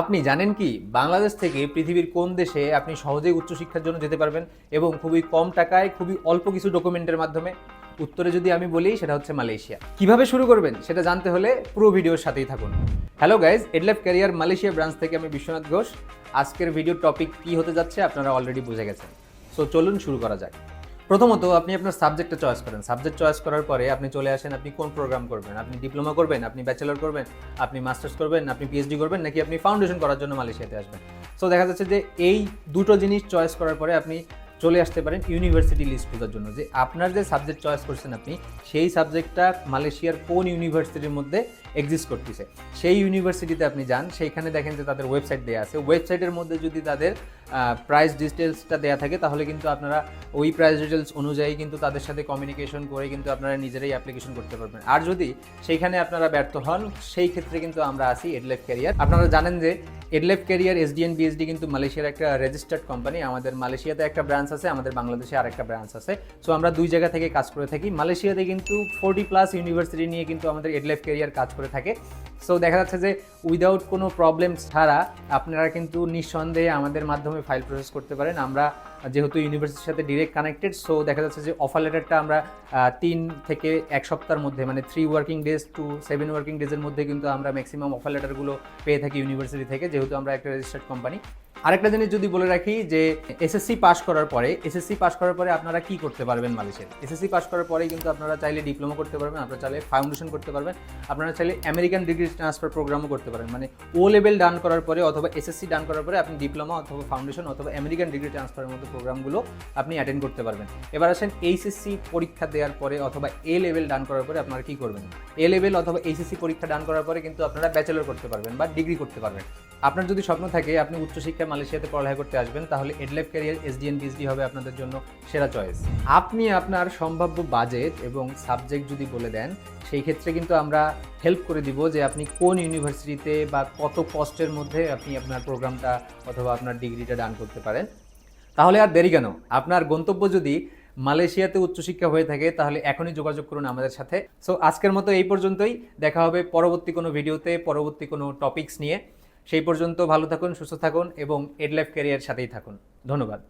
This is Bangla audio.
আপনি জানেন কি, বাংলাদেশ থেকে পৃথিবীর কোন দেশে আপনি সহজেই উচ্চশিক্ষার জন্য যেতে পারবেন এবং খুবই কম টাকায় খুবই অল্প কিছু ডকুমেন্টের মাধ্যমে? উত্তরে যদি আমি বলি, সেটা হচ্ছে মালয়েশিয়া। কীভাবে শুরু করবেন, সেটা জানতে হলে পুরো ভিডিওর সাথেই থাকুন। Hello guys Edlife career Malaysia branch থেকে আমি বিশ্বনাথ ঘোষ। আজকের ভিডিওর টপিক কি হতে যাচ্ছে আপনারা অলরেডি বুঝে গেছেন। সো চলুন শুরু করা যাক। প্রথমত আপনি আপনার সাবজেক্টটা চয়েস করেন। সাবজেক্ট চয়েস করার পরে আপনি চলে আসেন, আপনি কোন প্রোগ্রাম করবেন? আপনি ডিপ্লোমা করবেন, আপনি ব্যাচেলর করবেন, আপনি মাস্টার্স করবেন, আপনি পিএইচডি করবেন, নাকি আপনি ফাউন্ডেশন করার জন্য মালয়েশিয়াতে আসবেন? সো দেখা যাচ্ছে যে এই দুটো জিনিস চয়েস করার পরে আপনি চলে আসতে পারেন ইউনিভার্সিটি লিস্ট খোঁজার জন্য। যে আপনার যে সাবজেক্ট চয়েস করছেন আপনি, সেই সাবজেক্টটা মালয়েশিয়ার কোন ইউনিভার্সিটির মধ্যে এক্সিস্ট করতেছে? সেই ইউনিভার্সিটিতে আপনি যান, সেইখানে দেখেন যে তাদের ওয়েবসাইট দেওয়া আছে। ওয়েবসাইটের মধ্যে যদি তাদের প্রাইস ডিটেলসটা দেওয়া থাকে, তাহলে কিন্তু আপনারা ওই প্রাইস ডিটেলস অনুযায়ী কিন্তু তাদের সাথে কমিউনিকেশন করে কিন্তু আপনারা নিজেরাই অ্যাপ্লিকেশন করতে পারবেন। আর যদি সেইখানে আপনারা ব্যর্থ হন, সেই ক্ষেত্রে কিন্তু আমরা আসি এডলাইফ ক্যারিয়ার আপনারা জানেন যে এডলাইফ ক্যারিয়ার, এসডিএন, বিএসডি কিন্তু মালয়েশিয়ার একটা রেজিস্টার্ড কোম্পানি আমাদের মালয়েশিয়াতে একটা ব্রাঞ্চ আছে, আমাদের বাংলাদেশে আর একটা ব্রাঞ্চ আছে। সো আমরা দুই জায়গা থেকে কাজ করে থাকি। মালয়েশিয়াতে কিন্তু ফোর্টি প্লাস ইউনিভার্সিটি নিয়ে কিন্তু আমাদের এডলেফ ক্যারিয়ার কাজ করে থাকে। সো দেখা যাচ্ছে যে উইদাউট কোনো প্রবলেম ছাড়া আপনারা কিন্তু নিঃসন্দেহে আমাদের মাধ্যমে ফাইল প্রসেস করতে পারেন। আমরা যেহেতু ইউনিভার্সিটির সাথে ডিরেক্ট কানেক্টেড সো দেখা যাচ্ছে যে অফার লেটারটা আমরা তিন থেকে এক সপ্তাহের মধ্যে মানে three working days to seven working ডেজের মধ্যে কিন্তু আমরা ম্যাক্সিমাম অফার লেটারগুলো পেয়ে থাকি ইউনিভার্সিটি থেকে, যেহেতু আমরা একটা রেজিস্টার্ড কোম্পানি আরেকটা জিনিস যদি বলে রাখি যে এসএসসি পাস করার পরে এসএসসি পাস করার পরে আপনারা কি করতে পারবেন মালয়েশিয়ার এসএসসি পাস করার পরে কিন্তু আপনারা চাইলে ডিপ্লোমা করতে পারবেন, আপনারা চাইলে ফাউন্ডেশন করতে পারবেন, আপনারা চাইলে আমেরিকান ডিগ্রি ট্রান্সফার প্রোগ্রামও করতে পারেন মানে ও লেভেল ডান করার পরে অথবা এসএসসি ডান করার পরে আপনি ডিপ্লোমা অথবা ফাউন্ডেশন অথবা আমেরিকান ডিগ্রি ট্রান্সফারের মতো প্রোগ্রামগুলো আপনি অ্যাটেন্ড করতে পারবেন। এবার আসেন এইচএসসি পরীক্ষা দেওয়ার পরে অথবা এ লেভেল ডান করার পরে আপনারা কি করবেন? এ লেভেল অথবা এইচএসসি পরীক্ষা ডান করার পরে কিন্তু আপনারা ব্যাচেলর করতে পারবেন বা ডিগ্রি করতে পারবেন। আপনার যদি স্বপ্ন থাকে, আপনি উচ্চশিক্ষায় মালয়েশিয়াতে পড়ালেখা করতে আসবেন, তাহলে এডলাইফ ক্যারিয়ার এসডিএন বিএসডি হবে আপনাদের জন্য সেরা চয়েস আপনি আপনার সম্ভাব্য বাজেট এবং সাবজেক্ট যদি বলে দেন, সেই ক্ষেত্রে কিন্তু আমরা হেল্প করে দিব যে আপনি কোন ইউনিভার্সিটিতে বা কত কস্টের মধ্যে আপনি আপনার প্রোগ্রামটা অথবা আপনার ডিগ্রিটা ডান করতে পারেন। তাহলে আর দেরি কেন? আপনার গন্তব্য যদি মালয়েশিয়াতে উচ্চশিক্ষা হয়ে থাকে, তাহলে এখনই যোগাযোগ করুন আমাদের সাথে। সো আজকের মতো এই পর্যন্তই। দেখা হবে পরবর্তী কোনো ভিডিওতে পরবর্তী কোনো টপিকস নিয়ে। সেই পর্যন্ত ভালো থাকুন সুস্থ থাকুন এবং এডলাইফ ক্যারিয়ার সাথেই থাকুন। ধন্যবাদ।